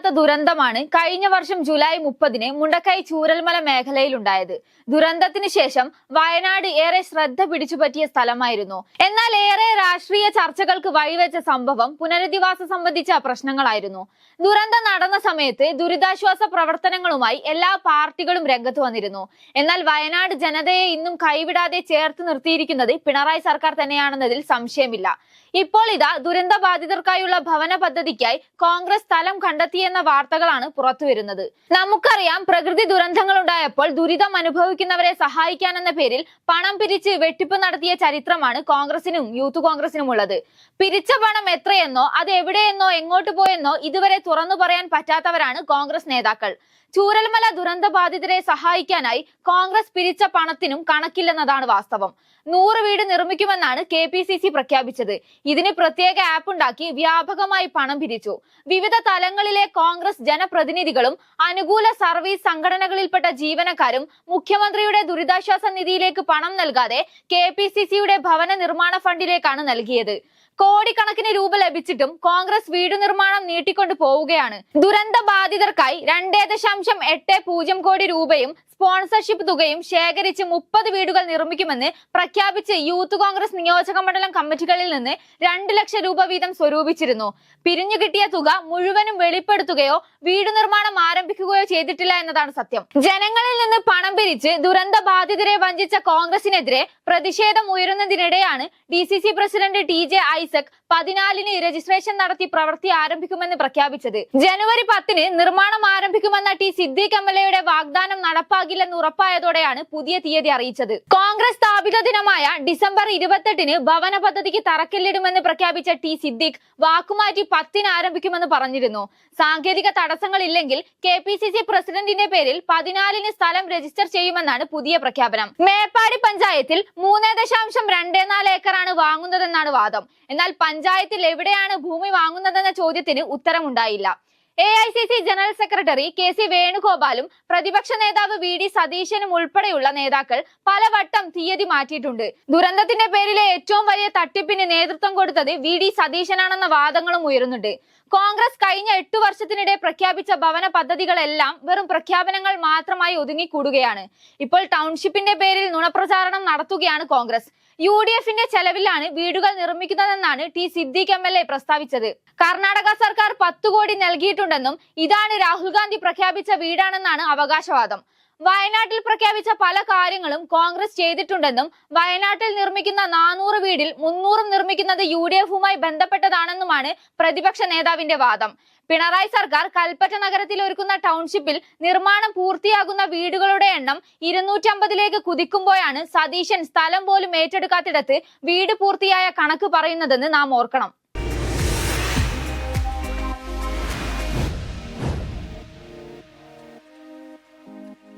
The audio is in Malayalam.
വരാത്ത ദുരന്തമാണ് കഴിഞ്ഞ വർഷം ജൂലൈ മുപ്പതിന് മുണ്ടക്കൈ ചൂരൽമല മേഖലയിലുണ്ടായത്. ദുരന്തത്തിന് ശേഷം വയനാട് ഏറെ ശ്രദ്ധ പിടിച്ചുപറ്റിയ സ്ഥലമായിരുന്നു. എന്നാൽ ഏറെ രാഷ്ട്രീയ ചർച്ചകൾക്ക് വഴിവെച്ച സംഭവം പുനരധിവാസം സംബന്ധിച്ച പ്രശ്നങ്ങളായിരുന്നു. ദുരന്തം നടന്ന സമയത്ത് ദുരിതാശ്വാസ പ്രവർത്തനങ്ങളുമായി എല്ലാ പാർട്ടികളും രംഗത്ത് വന്നിരുന്നു. എന്നാൽ വയനാട് ജനതയെ ഇന്നും കൈവിടാതെ ചേർത്ത് നിർത്തിയിരിക്കുന്നത് പിണറായി സർക്കാർ തന്നെയാണെന്നതിൽ സംശയമില്ല. ഇപ്പോൾ ഇതാ ദുരന്ത ബാധിതർക്കായുള്ള ഭവന പദ്ധതിക്കായി കോൺഗ്രസ് സ്ഥലം കണ്ടെത്തിയെന്ന വാർത്തകളാണ് പുറത്തു വരുന്നത്. നമുക്കറിയാം പ്രകൃതി ദുരന്തങ്ങൾ ഉണ്ടായപ്പോൾ ദുരിതം അനുഭവിക്കുന്നവരെ സഹായിക്കാനെന്ന പേരിൽ പണം പിരിച്ച് വെട്ടിപ്പ് നടത്തിയ ചരിത്രമാണ് കോൺഗ്രസിനും യൂത്ത് കോൺഗ്രസിനും ഉള്ളത് പിരിച്ച പണം എത്രയെന്നോ അത് എവിടെയെന്നോ എങ്ങോട്ട് പോയെന്നോ ഇതുവരെ തുറന്നു പറയാൻ പറ്റാത്തവരാണ് കോൺഗ്രസ് നേതാക്കൾ. ചൂരൽമല ദുരന്ത ബാധിതരെ സഹായിക്കാനായി കോൺഗ്രസ് പിരിച്ച പണത്തിനും കണക്കില്ലെന്നതാണ് വാസ്തവം. നൂറ് വീട് നിർമ്മിക്കുമെന്നാണ് കെ പി സി സി പ്രഖ്യാപിച്ചത്. ഇതിന് പ്രത്യേക ആപ്പ് ഉണ്ടാക്കി വ്യാപകമായി പണം പിരിച്ചു. വിവിധ തലങ്ങളിലെ കോൺഗ്രസ് ജനപ്രതിനിധികളും അനുകൂല സർവീസ് സംഘടനകളിൽപ്പെട്ട ജീവനക്കാരും മുഖ്യമന്ത്രിയുടെ ദുരിതാശ്വാസ നിധിയിലേക്ക് പണം നൽകാതെ കെ ഭവന നിർമ്മാണ ഫണ്ടിലേക്കാണ് നൽകിയത്. കോടിക്കണക്കിന് രൂപ ലഭിച്ചിട്ടും കോൺഗ്രസ് വീട് നിർമ്മാണം നീട്ടിക്കൊണ്ടു പോവുകയാണ്. ദുരന്ത ബാധിതർക്കായി രണ്ടേ ദശാംശം എട്ട് പൂജ്യം കോടി രൂപയും സ്പോൺസർഷിപ്പ് തുകയും ശേഖരിച്ച് മുപ്പത് വീടുകൾ നിർമ്മിക്കുമെന്ന് പ്രഖ്യാപിച്ച് യൂത്ത് കോൺഗ്രസ് നിയോജക മണ്ഡലം കമ്മിറ്റികളിൽ നിന്ന് രണ്ട് ലക്ഷം രൂപ വീതം സ്വരൂപിച്ചിരുന്നു. പിരിഞ്ഞു കിട്ടിയ തുക മുഴുവനും വെളിപ്പെടുത്തുകയോ വീട് നിർമ്മാണം ആരംഭിക്കുകയോ ചെയ്തിട്ടില്ല എന്നതാണ് സത്യം. ജനങ്ങളിൽ നിന്ന് പണം പിരിച്ച് ദുരന്ത ബാധിതരെ വഞ്ചിച്ച കോൺഗ്രസിനെതിരെ പ്രതിഷേധം ഉയരുന്നതിനിടെയാണ് D C C president T J Isaac പതിനാലിന് രജിസ്ട്രേഷൻ നടത്തി പ്രവൃത്തി ആരംഭിക്കുമെന്ന് പ്രഖ്യാപിച്ചത്. ജനുവരി പത്തിന് നിർമ്മാണം ആരംഭിക്കുമെന്ന ടി സിദ്ദീഖ് എം എൽ എയുടെ വാഗ്ദാനം നടപ്പാകില്ലെന്ന് ഉറപ്പായതോടെയാണ് പുതിയ തീയതി അറിയിച്ചത്. കോൺഗ്രസ് സ്ഥാപിത ദിനമായ ഡിസംബർ ഇരുപത്തെട്ടിന് ഭവന പദ്ധതിക്ക് തറക്കല്ലിടുമെന്ന് പ്രഖ്യാപിച്ച ടി സിദ്ദിഖ് വാക്കുമാറ്റി പത്തിന് ആരംഭിക്കുമെന്ന് പറഞ്ഞിരുന്നു. സാങ്കേതിക തടസ്സങ്ങളില്ലെങ്കിൽ കെ പി സി സി പ്രസിഡന്റിന്റെ പേരിൽ പതിനാലിന് സ്ഥലം രജിസ്റ്റർ ചെയ്യുമെന്നാണ് പുതിയ പ്രഖ്യാപനം. മേപ്പാടി പഞ്ചായത്തിൽ മൂന്ന് ദശാംശം രണ്ട് നാല് ഏക്കറാണ് വാങ്ങുന്നതെന്നാണ് വാദം. എന്നാൽ പഞ്ചായത്തിൽ എവിടെയാണ് ഭൂമി വാങ്ങുന്നതെന്ന ചോദ്യത്തിന് ഉത്തരമുണ്ടായില്ല. A I C C general secretary K C വേണുഗോപാലും പ്രതിപക്ഷ നേതാവ് വി ഡി സതീശനും ഉൾപ്പെടെയുള്ള നേതാക്കൾ പലവട്ടം തീയതി മാറ്റിയിട്ടുണ്ട്. ദുരന്തത്തിന്റെ പേരിലെ ഏറ്റവും വലിയ തട്ടിപ്പിന് നേതൃത്വം കൊടുത്തത് വി ഡി സതീശനാണെന്ന വാദങ്ങളും ഉയരുന്നുണ്ട്. കോൺഗ്രസ് കഴിഞ്ഞ എട്ടു വർഷത്തിനിടെ പ്രഖ്യാപിച്ച ഭവന പദ്ധതികളെല്ലാം വെറും പ്രഖ്യാപനങ്ങൾ മാത്രമായി ഒതുങ്ങിക്കൂടുകയാണ്. ഇപ്പോൾ ടൗൺഷിപ്പിന്റെ പേരിൽ നുണപ്രചാരണം നടത്തുകയാണ് കോൺഗ്രസ്. യു ഡി എഫിന്റെ ചെലവിലാണ് വീടുകൾ നിർമ്മിക്കുന്നതെന്നാണ് T Siddique M L A പ്രസ്താവിച്ചത്. കർണാടക സർക്കാർ പത്തു കോടി നൽകിയിട്ടുണ്ടെന്നും ഇതാണ് രാഹുൽ ഗാന്ധി പ്രഖ്യാപിച്ച വീടാണെന്നാണ് അവകാശവാദം. വയനാട്ടിൽ പ്രഖ്യാപിച്ച പല കാര്യങ്ങളും കോൺഗ്രസ് ചെയ്തിട്ടുണ്ടെന്നും വയനാട്ടിൽ നിർമ്മിക്കുന്ന നാനൂറ് വീടിൽ മുന്നൂറും നിർമ്മിക്കുന്നത് യു ഡി എഫുമായി ബന്ധപ്പെട്ടതാണെന്നുമാണ് പ്രതിപക്ഷ നേതാവിന്റെ വാദം. പിണറായി സർക്കാർ കൽപ്പറ്റ നഗരത്തിൽ ഒരുക്കുന്ന ടൗൺഷിപ്പിൽ നിർമ്മാണം പൂർത്തിയാകുന്ന വീടുകളുടെ എണ്ണം ഇരുന്നൂറ്റമ്പതിലേക്ക് കുതിക്കുമ്പോഴാണ് സതീശൻ സ്ഥലം പോലും ഏറ്റെടുക്കാത്തിടത്ത് വീട് പൂർത്തിയായ കണക്ക് പറയുന്നതെന്ന് നാം ഓർക്കണം.